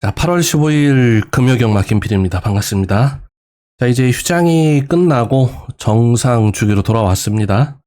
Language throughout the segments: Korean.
자, 8월 15일 금요경 막힌 필입니다. 반갑습니다. 자, 이제 휴장이 끝나고 정상 주기로 돌아왔습니다.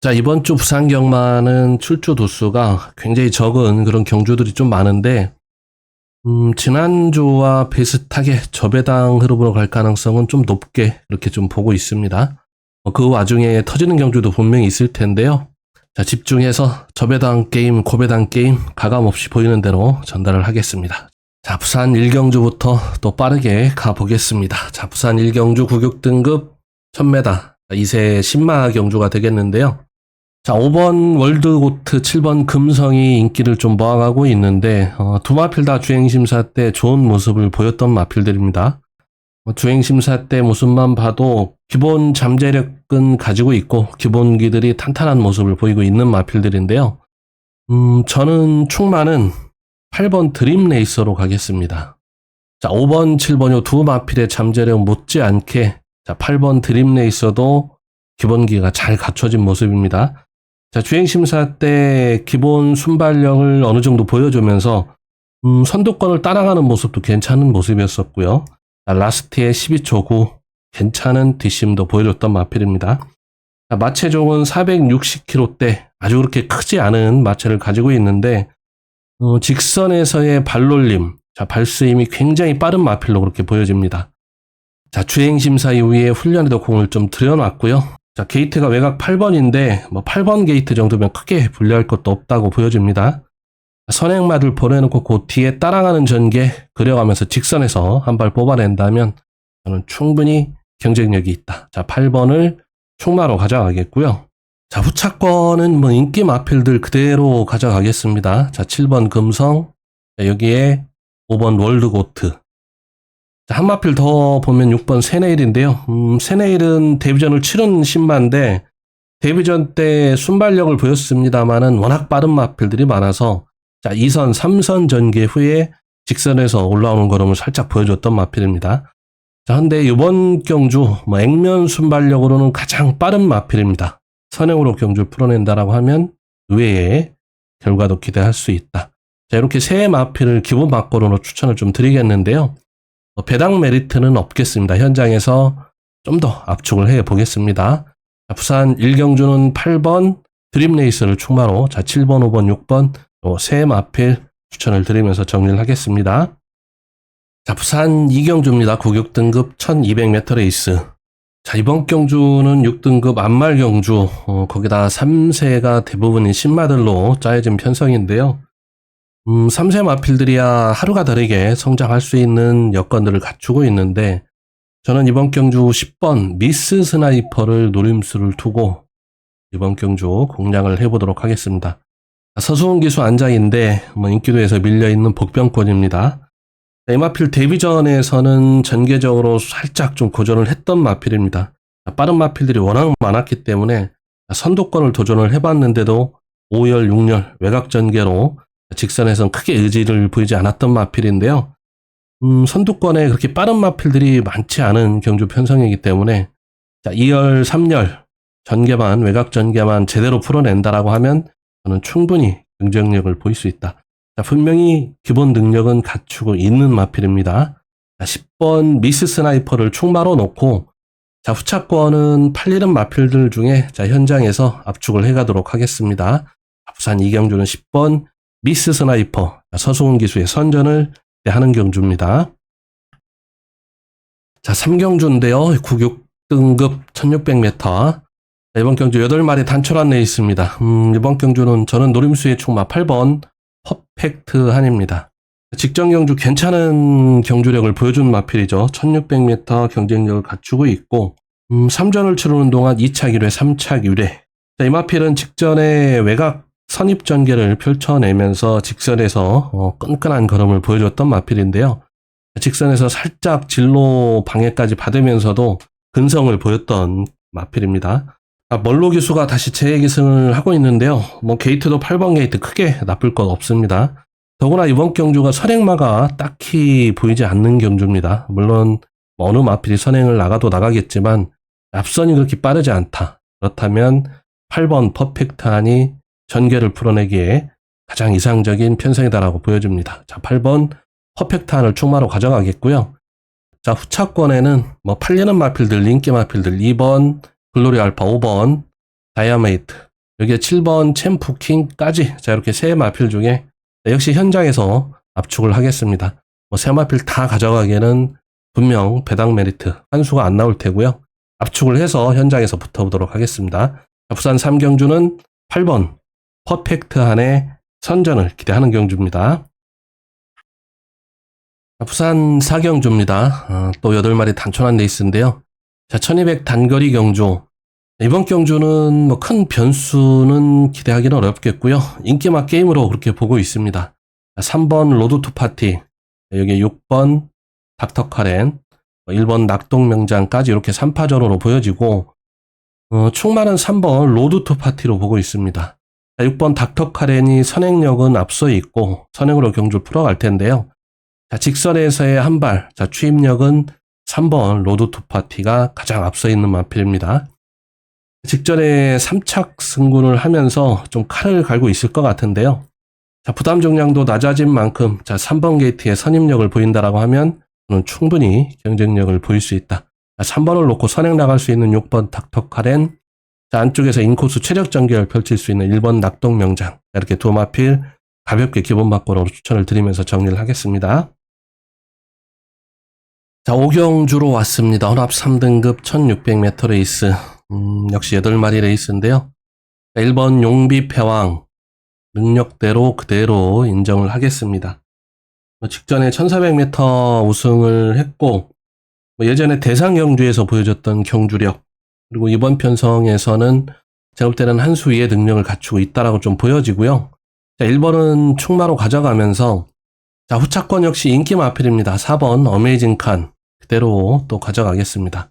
자, 이번 주 부산 경마는 출주 도수가 굉장히 적은 그런 경주들이 좀 많은데, 음, 지난주와 비슷하게 저배당 흐름으로 갈 가능성은 좀 높게 이렇게 좀 보고 있습니다. 어, 그 와중에 터지는 경주도 분명히 있을 텐데요. 자, 집중해서 저배당 게임, 고배당 게임 가감 없이 보이는 대로 전달을 하겠습니다. 자, 부산 1경주부터 또 빠르게 가보겠습니다. 자, 부산 1경주 구격 등급 1000m 2세 신마 경주가 되겠는데요. 자, 5번 월드고트, 7번 금성이 인기를 좀 모아가고 있는데, 어, 두 마필 다 주행심사 때 좋은 모습을 보였던 마필들입니다. 어, 주행심사 때 모습만 봐도 기본 잠재력은 가지고 있고, 기본기들이 탄탄한 모습을 보이고 있는 마필들인데요. 음, 저는 충만은 8번 드림 레이서로 가겠습니다. 자, 5번, 7번 요두 마필의 잠재력 못지않게 자, 8번 드림 레이서도 기본기가 잘 갖춰진 모습입니다. 자, 주행심사 때 기본 순발력을 어느 정도 보여주면서 음, 선두권을 따라가는 모습도 괜찮은 모습이었었고요. 자, 라스트에 12초 9 괜찮은 뒷심도 보여줬던 마필입니다. 자, 마체종은 460km대 아주 그렇게 크지 않은 마체를 가지고 있는데 어, 직선에서의 발놀림, 자, 발스임이 굉장히 빠른 마필로 그렇게 보여집니다. 자, 주행심사 이후에 훈련에도 공을 좀 들여놨고요. 자, 게이트가 외곽 8번인데, 뭐 8번 게이트 정도면 크게 분리할 것도 없다고 보여집니다. 선행마를 보내놓고 그 뒤에 따라가는 전개 그려가면서 직선에서 한 발 뽑아낸다면 저는 충분히 경쟁력이 있다. 자, 8번을 충마로 가져가겠고요. 자, 후차권은 뭐 인기 마필들 그대로 가져가겠습니다. 자, 7번 금성, 자, 여기에 5번 월드고트. 자, 한 마필 더 보면 6번 세네일인데요. 음, 세네일은 데뷔전을 치른 신마인데, 데뷔전 때 순발력을 보였습니다만은 워낙 빠른 마필들이 많아서, 자, 2선, 3선 전개 후에 직선에서 올라오는 걸음을 살짝 보여줬던 마필입니다. 자, 근데 이번 경주, 뭐, 액면 순발력으로는 가장 빠른 마필입니다. 선행으로 경주를 풀어낸다라고 하면 의외의 결과도 기대할 수 있다. 자, 이렇게 세 마필을 기본 막고로 추천을 좀 드리겠는데요. 어, 배당 메리트는 없겠습니다. 현장에서 좀 더 압축을 해 보겠습니다. 자, 부산 1경주는 8번 드림레이스를 충마로 자, 7번, 5번, 6번 세 마필 추천을 드리면서 정리를 하겠습니다. 자, 부산 2경주입니다. 구격 등급 1200m 레이스. 자, 이번 경주는 6등급 안말 경주, 어, 거기다 3세가 대부분인 신마들로 짜여진 편성인데요. 음, 3세 마필들이야 하루가 다르게 성장할 수 있는 여건들을 갖추고 있는데, 저는 이번 경주 10번 미스 스나이퍼를 노림수를 두고 이번 경주 공략을 해보도록 하겠습니다. 서수훈 기수 안장인데, 뭐 인기도에서 밀려있는 복병권입니다. 에마필 데뷔전에서는 전개적으로 살짝 좀 고전을 했던 마필입니다. 빠른 마필들이 워낙 많았기 때문에 선두권을 도전을 해봤는데도 5열, 6열 외곽 전개로 직선에선 크게 의지를 보이지 않았던 마필인데요. 음, 선두권에 그렇게 빠른 마필들이 많지 않은 경주 편성이기 때문에 자, 2열, 3열 전개만 외곽 전개만 제대로 풀어낸다라고 하면 저는 충분히 경쟁력을 보일 수 있다. 자, 분명히 기본 능력은 갖추고 있는 마필입니다. 자, 10번 미스 스나이퍼를 충마로 놓고 자, 후차권은 팔리는 마필들 중에 자, 현장에서 압축을 해가도록 하겠습니다. 부산 이경주는 10번 미스 스나이퍼 자, 서승훈 기수의 선전을 하는 경주입니다. 자, 3경주인데요. 96등급 1600m. 자, 이번 경주 8마리 단촐한 레이스입니다. 음, 이번 경주는 저는 노림수의 충마 8번 퍼펙트 한입니다. 직전 경주 괜찮은 경주력을 보여준 마필이죠. 1600m 경쟁력을 갖추고 있고 음, 3전을 치르는 동안 2차 1회, 3차 1회. 자, 이 마필은 직전에 외곽 선입 전개를 펼쳐내면서 직선에서 어, 끈끈한 걸음을 보여줬던 마필인데요. 직선에서 살짝 진로 방해까지 받으면서도 근성을 보였던 마필입니다. 아, 멀로 기수가 다시 재기승을 하고 있는데요. 뭐 게이트도 8번 게이트 크게 나쁠 것 없습니다. 더구나 이번 경주가 선행마가 딱히 보이지 않는 경주입니다. 물론 어느 마필이 선행을 나가도 나가겠지만 앞선이 그렇게 빠르지 않다. 그렇다면 8번 퍼펙트한이 전개를 풀어내기에 가장 이상적인 편성이다라고 보여집니다. 자, 8번 퍼펙트한을 충마로 가져가겠고요. 자, 후차권에는 뭐 팔리는 마필들, 인기 마필들 2번 글로리 알파 5번 다이아메이트 여기에 7번 챔프킹까지 자 이렇게 세 마필 중에 역시 현장에서 압축을 하겠습니다. 뭐세 마필 다 가져가기에는 분명 배당 메리트 한 수가 안 나올 테고요. 압축을 해서 현장에서 붙어보도록 하겠습니다. 자, 부산 3경주는 8번 퍼펙트한의 선전을 기대하는 경주입니다. 자, 부산 4경주입니다. 어, 또 8마리 단촐한 레이스인데요. 자, 1200 단거리 경주. 이번 경주는 뭐 큰 변수는 기대하기는 어렵겠고요. 인기맛 게임으로 그렇게 보고 있습니다. 3번 로드 투 파티, 여기 6번 닥터 카렌, 1번 낙동명장까지 이렇게 3파전으로 보여지고 어, 충만은 3번 로드 투 파티로 보고 있습니다. 6번 닥터 카렌이 선행력은 앞서 있고 선행으로 경주를 풀어갈 텐데요. 자, 직선에서의 한 발, 자, 추임력은 3번 로드 투 파티가 가장 앞서 있는 마필입니다. 직전에 3착 승군을 하면서 좀 칼을 갈고 있을 것 같은데요. 자, 부담 정량도 낮아진 만큼, 자, 3번 게이트에 선임력을 보인다라고 하면, 충분히 경쟁력을 보일 수 있다. 자, 3번을 놓고 선행 나갈 수 있는 6번 닥터 카렌, 자, 안쪽에서 인코스 체력 전개를 펼칠 수 있는 1번 낙동명장, 이렇게 두 마필 가볍게 기본 막고로 추천을 드리면서 정리를 하겠습니다. 자, 오경주로 왔습니다. 혼합 3등급 1600m 레이스. 음, 역시 8마리 레이스인데요. 1번 용비 패왕. 능력대로 그대로 인정을 하겠습니다. 뭐 직전에 1400m 우승을 했고, 뭐 예전에 대상 경주에서 보여줬던 경주력, 그리고 이번 편성에서는 제가 볼 때는 한 수 위의 능력을 갖추고 있다라고 좀 보여지고요. 자, 1번은 충마로 가져가면서, 자, 후차권 역시 인기 마필입니다. 4번 어메이징 칸. 그대로 또 가져가겠습니다.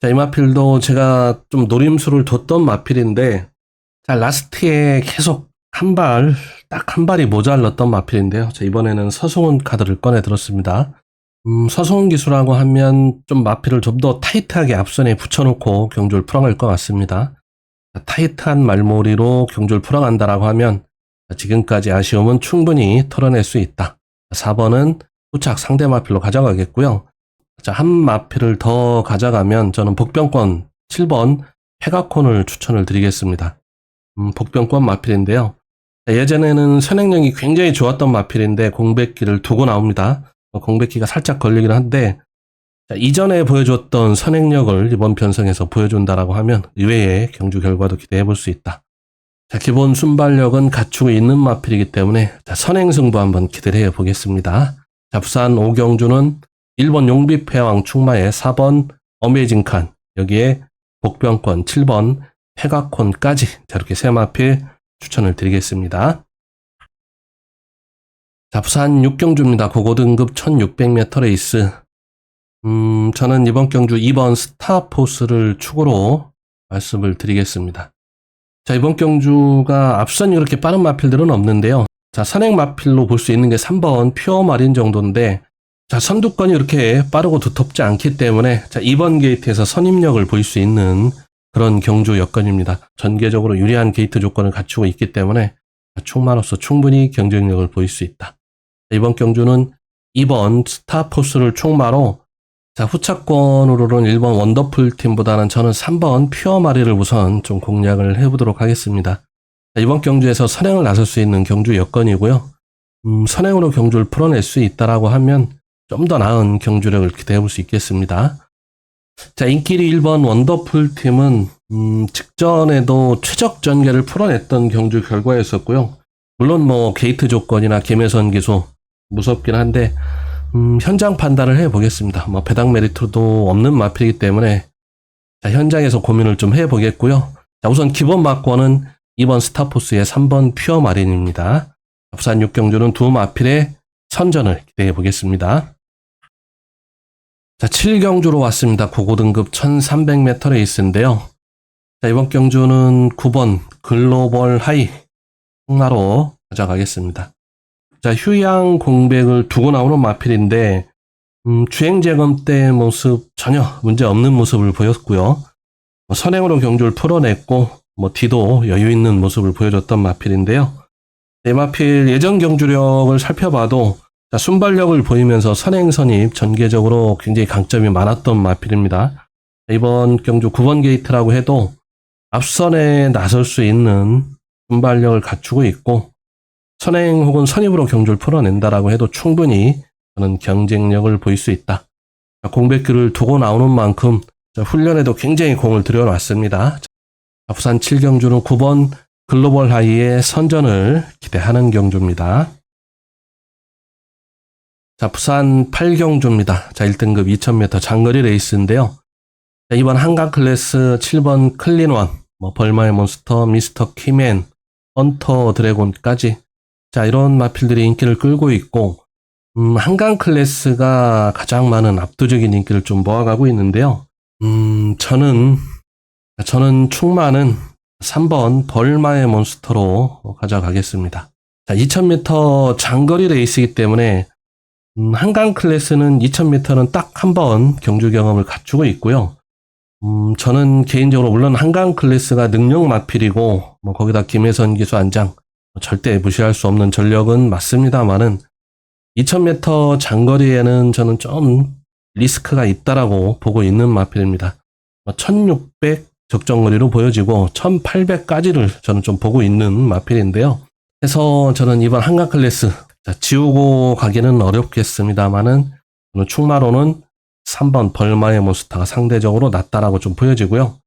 자, 이 마필도 제가 좀 노림수를 뒀던 마필인데, 자, 라스트에 계속 한 발, 딱 한 발이 모자랐던 마필인데요. 자, 이번에는 서승훈 카드를 꺼내 들었습니다. 음, 서승훈 기수라고 하면 좀 마필을 좀 더 타이트하게 앞선에 붙여놓고 경주를 풀어갈 것 같습니다. 자, 타이트한 말머리로 경주를 풀어간다라고 하면 지금까지 아쉬움은 충분히 털어낼 수 있다. 4번은 후착 상대 마필로 가져가겠고요. 자, 한 마필을 더 가져가면 저는 복병권 7번 페가콘을 추천을 드리겠습니다. 음, 복병권 마필인데요. 자, 예전에는 선행력이 굉장히 좋았던 마필인데 공백기를 두고 나옵니다. 어, 공백기가 살짝 걸리긴 한데 자, 이전에 보여줬던 선행력을 이번 편성에서 보여준다라고 하면 의외의 경주 결과도 기대해 볼 수 있다. 자, 기본 순발력은 갖추고 있는 마필이기 때문에 자, 선행 승부 한번 기대를 해 보겠습니다. 자, 부산 오경주는 1번 용비패왕 충마에 4번 어메이징 칸, 여기에 복병권 7번 페가콘까지 자, 이렇게 세 마필 추천을 드리겠습니다. 자, 부산 6경주입니다. 고고 등급 1600m 레이스. 음, 저는 이번 경주 2번 스타포스를 축으로 말씀을 드리겠습니다. 자, 이번 경주가 앞선 이렇게 빠른 마필들은 없는데요. 자, 선행 마필로 볼 수 있는 게 3번 퓨어 마린 정도인데, 자, 선두권이 이렇게 빠르고 두텁지 않기 때문에, 자, 2번 게이트에서 선임력을 보일 수 있는 그런 경주 여건입니다. 전개적으로 유리한 게이트 조건을 갖추고 있기 때문에, 충마로서 충분히 경쟁력을 보일 수 있다. 이번 경주는 2번 스타포스를 총마로 자, 후차권으로는 1번 원더풀 팀보다는 저는 3번 퓨어 마리를 우선 좀 공략을 해보도록 하겠습니다. 자, 이번 경주에서 선행을 나설 수 있는 경주 여건이고요. 음, 선행으로 경주를 풀어낼 수 있다라고 하면 좀 더 나은 경주력을 기대해 볼 수 있겠습니다. 자, 인기리 1번 원더풀 팀은 음, 직전에도 최적 전개를 풀어냈던 경주 결과였었고요. 물론 뭐 게이트 조건이나 개매선 기소 무섭긴 한데 음, 현장 판단을 해보겠습니다. 뭐 배당 메리트도 없는 마필이기 때문에 자, 현장에서 고민을 좀 해보겠고요. 자, 우선 기본 막권은 2번 스타포스의 3번 퓨어 마린입니다. 부산 6경주는 두 마필의 선전을 기대해 보겠습니다. 자, 7경주로 왔습니다. 고고등급 1300m 레이스인데요. 자, 이번 경주는 9번 글로벌 하이 홍나로 가져가겠습니다. 자, 휴양 공백을 두고 나오는 마필인데, 음, 주행 재검 때 모습 전혀 문제 없는 모습을 보였고요. 뭐 선행으로 경주를 풀어냈고, 뭐 뒤도 여유 있는 모습을 보여줬던 마필인데요. 네 마필 예전 경주력을 살펴봐도 자, 순발력을 보이면서 선행 선입 전개적으로 굉장히 강점이 많았던 마필입니다. 이번 경주 9번 게이트라고 해도 앞선에 나설 수 있는 순발력을 갖추고 있고 선행 혹은 선입으로 경주를 풀어낸다라고 해도 충분히 저는 경쟁력을 보일 수 있다. 자, 공백기를 두고 나오는 만큼 자, 훈련에도 굉장히 공을 들여놨습니다. 자, 부산 7경주는 9번 글로벌 하이의 선전을 기대하는 경주입니다. 자, 부산 8경주입니다. 자, 1등급 2000m 장거리 레이스인데요. 자, 이번 한강 클래스 7번 클린원, 뭐 벌마의 몬스터, 미스터 키맨, 헌터 드래곤까지 자, 이런 마필들이 인기를 끌고 있고 음, 한강 클래스가 가장 많은 압도적인 인기를 좀 모아가고 있는데요. 음, 저는 저는 충만은 3번 벌마의 몬스터로 가져가겠습니다. 자, 2000m 장거리 레이스이기 때문에 음, 한강 클래스는 2000m는 딱 한 번 경주 경험을 갖추고 있고요. 음, 저는 개인적으로 물론 한강 클래스가 능력 마필이고 뭐 거기다 김혜선 기수 안장 뭐 절대 무시할 수 없는 전력은 맞습니다만은 2000m 장거리에는 저는 좀 리스크가 있다라고 보고 있는 마필입니다. 1600 적정거리로 보여지고 1800까지를 저는 좀 보고 있는 마필인데요. 그래서 저는 이번 한강 클래스 자, 지우고 가기는 어렵겠습니다만은 저는 충마로는 3번 벌마의 몬스터가 상대적으로 낫다라고 좀 보여지고요.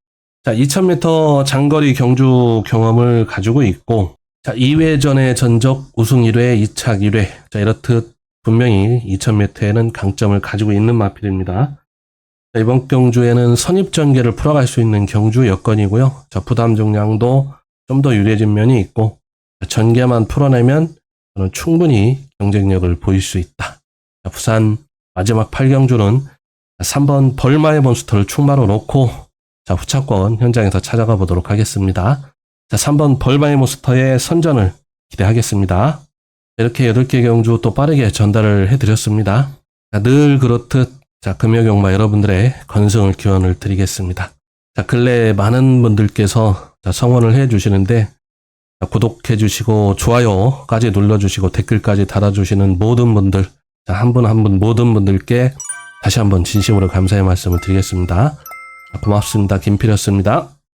자, 2000m 장거리 경주 경험을 가지고 있고 자, 2회전의 전적 우승 1회, 2착 1회. 자, 이렇듯 분명히 2000m에는 강점을 가지고 있는 마필입니다. 자, 이번 경주에는 선입 전개를 풀어갈 수 있는 경주 여건이고요. 자, 부담 중량도 좀 더 유리해진 면이 있고 자, 전개만 풀어내면 저는 충분히 경쟁력을 보일 수 있다. 자, 부산 마지막 8경주는 3번 벌마의 몬스터를 충마로 놓고 자, 후차권 현장에서 찾아가 보도록 하겠습니다. 자, 3번 벌마의 몬스터의 선전을 기대하겠습니다. 이렇게 8개 경주 또 빠르게 전달을 해드렸습니다. 자, 늘 그렇듯 자, 금요경마 여러분들의 건승을 기원을 드리겠습니다. 자, 근래 많은 분들께서 자, 성원을 해 주시는데 자, 구독해 주시고 좋아요까지 눌러 주시고 댓글까지 달아 주시는 모든 분들 자, 한분 한 분 모든 분들께 다시 한번 진심으로 감사의 말씀을 드리겠습니다. 자, 고맙습니다. 김필이었습니다.